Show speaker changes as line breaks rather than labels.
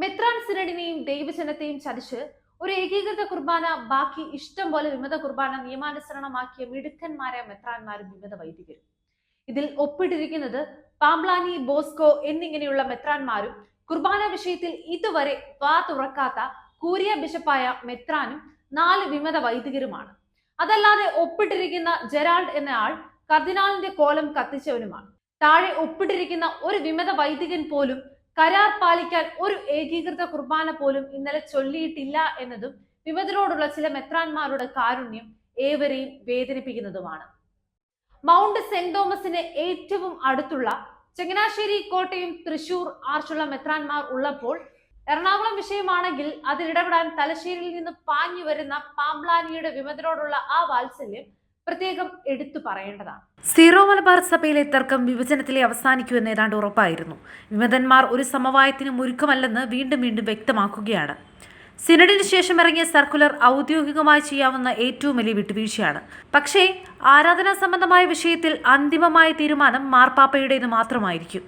മെത്രാൻ സിനഡിനെയും ദൈവജനത്തെയും ചതിച്ച് ഒരു ഏകീകൃത കുർബാന ബാക്കി ഇഷ്ടം പോലെ വിമത കുർബാന നിയമാനുസരണമാക്കിയ മിടുക്കന്മാരായ മെത്രാന്മാരും വിമത വൈദികരും. ഇതിൽ ഒപ്പിട്ടിരിക്കുന്നത് പാംബ്ലാനി ബോസ്കോ എന്നിങ്ങനെയുള്ള മെത്രാന്മാരും കുർബാന വിഷയത്തിൽ ഇതുവരെ വാ തുറക്കാത്ത കൂരിയ ബിഷപ്പായ മെത്രാനും നാല് വിമത വൈദികരുമാണ്. അതല്ലാതെ ഒപ്പിട്ടിരിക്കുന്ന ജെറാൾഡ് എന്ന ആൾ കർദിനാളിന്റെ കോലം കത്തിച്ചവനുമാണ്. താഴെ ഒപ്പിട്ടിരിക്കുന്ന ഒരു വിമത വൈദികൻ പോലും കരാർ പാലിക്കാൻ ഒരു ഏകീകൃത കുർബാന പോലും ഇന്നലെ ചൊല്ലിയിട്ടില്ല എന്നതും വിമതരോടുള്ള ചില മെത്രാന്മാരുടെ കാരുണ്യം ഏവരെയും വേദനിപ്പിക്കുന്നതുമാണ്. മൗണ്ട് സെന്റ് തോമസിന് ഏറ്റവും അടുത്തുള്ള ചങ്ങനാശ്ശേരി കോട്ടയം തൃശൂർ ആർച്ചുള്ള മെത്രാന്മാർ ഉള്ളപ്പോൾ എറണാകുളം വിഷയമാണെങ്കിൽ അതിലിടപെടാൻ തലശ്ശേരിയിൽ നിന്ന് പാഞ്ഞു വരുന്ന പാംബ്ലാനിയുടെ വിമതരോടുള്ള ആ വാത്സല്യം പ്രത്യേകം എടുത്തു പറയേണ്ടതാണ്.
സീറോ മലബാർ സഭയിലെ തർക്കം വിഭജനത്തിലെ അവസാനിക്കുമെന്ന് ഏതാണ്ട് ഉറപ്പായിരുന്നു. വിമതന്മാർ ഒരു സമവായത്തിനും ഒരുക്കമല്ലെന്ന് വീണ്ടും വീണ്ടും വ്യക്തമാക്കുകയാണ്. സിനഡിന് ശേഷം ഇറങ്ങിയ സർക്കുലർ ഔദ്യോഗികമായി ചെയ്യാവുന്ന ഏറ്റവും വലിയ വിട്ടുവീഴ്ചയാണ്. പക്ഷേ ആരാധനാ സംബന്ധമായ വിഷയത്തിൽ അന്തിമമായ തീരുമാനം മാർപ്പാപ്പയുടേത് മാത്രമായിരിക്കും.